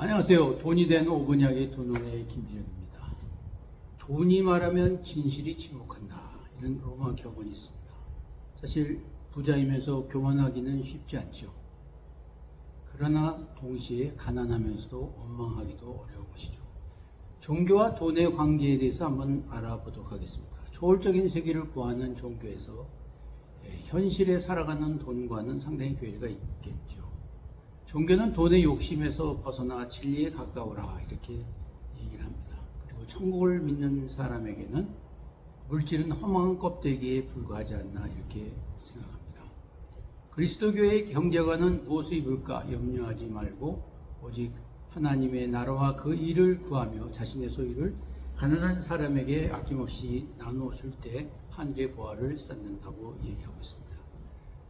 안녕하세요. 돈이 된 오근약의 돈원의 김지영입니다. 돈이 말하면 진실이 침묵한다. 이런 로마 격언이 있습니다. 사실 부자이면서 교만하기는 쉽지 않죠. 그러나 동시에 가난하면서도 원망하기도 어려운 것이죠. 종교와 돈의 관계에 대해서 한번 알아보도록 하겠습니다. 초월적인 세계를 구하는 종교에서 예, 현실에 살아가는 돈과는 상당히 괴리가 있겠죠. 종교는 돈의 욕심에서 벗어나 진리에 가까워라 이렇게 얘기를 합니다. 그리고 천국을 믿는 사람에게는 물질은 허망한 껍데기에 불과하지 않나 이렇게 생각합니다. 그리스도교의 경제관은 무엇을 입을까 염려하지 말고 오직 하나님의 나라와 그 일을 구하며 자신의 소유를 가난한 사람에게 아낌없이 나누어 줄 때 하늘의 보화를 쌓는다고 얘기하고 있습니다.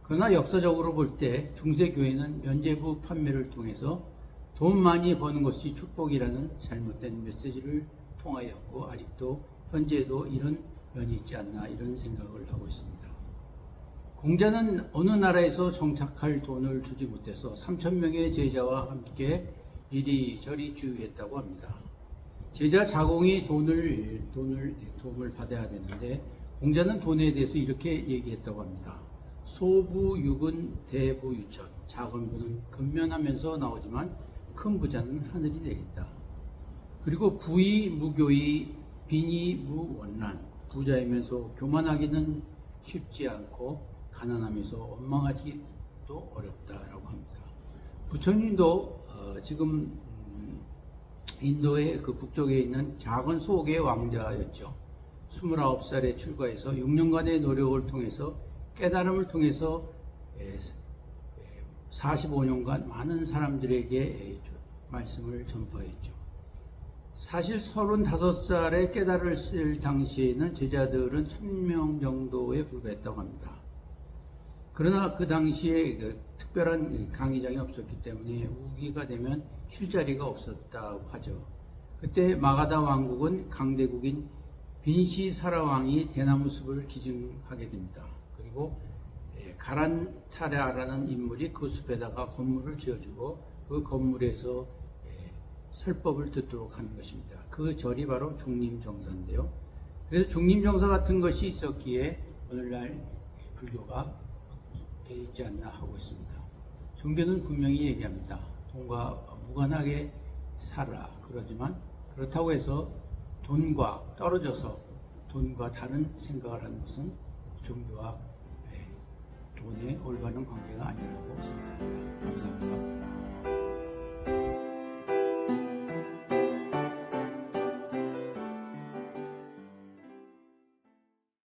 그러나 역사적으로 볼 때 중세교회는 면제부 판매를 통해서 돈 많이 버는 것이 축복이라는 잘못된 메시지를 통하였고 아직도 현재도 이런 면이 있지 않나 이런 생각을 하고 있습니다. 공자는 어느 나라에서 정착할 돈을 주지 못해서 3천 명의 제자와 함께 이리저리 주유했다고 합니다. 제자 자공이 돈을 돈을 도움을 받아야 되는데 공자는 돈에 대해서 이렇게 얘기했다고 합니다. 소부육은 대부유천 작은 부는 근면하면서 나오지만 큰 부자는 하늘이 내린다. 그리고 부이 무교이 빈이 무원난 부자이면서 교만하기는 쉽지 않고 가난하면서 원망하기도 어렵다라고 합니다. 부처님도 어, 지금 음, 인도의 그 북쪽에 있는 작은 소옥의 왕자였죠. 29살에 출가해서 6년간의 노력을 통해서 깨달음을 통해서 45년간 많은 사람들에게 말씀을 전파했죠. 사실 35살에 깨달을 당시에는 제자들은 1000명 정도에 불과했다고 합니다. 그러나 그 당시에 그 특별한 강의장이 없었기 때문에 우기가 되면 쉴 자리가 없었다고 하죠. 그때 마가다 왕국은 강대국인 빈시 사라 왕이 대나무 숲을 기증하게 됩니다. 그리고 예, 가란타라라는 인물이 그 숲에다가 건물을 지어주고 그 건물에서 예, 설법을 듣도록 하는 것입니다. 그 절이 바로 중림정사인데요. 그래서 중림정사 같은 것이 있었기에 오늘날 불교가 돼 있지 않나 하고 있습니다. 종교는 분명히 얘기합니다. 돈과 무관하게 살아. 그러지만 그렇다고 해서 돈과 떨어져서 돈과 다른 생각을 하는 것은 종교와 돈의 올바른 관계가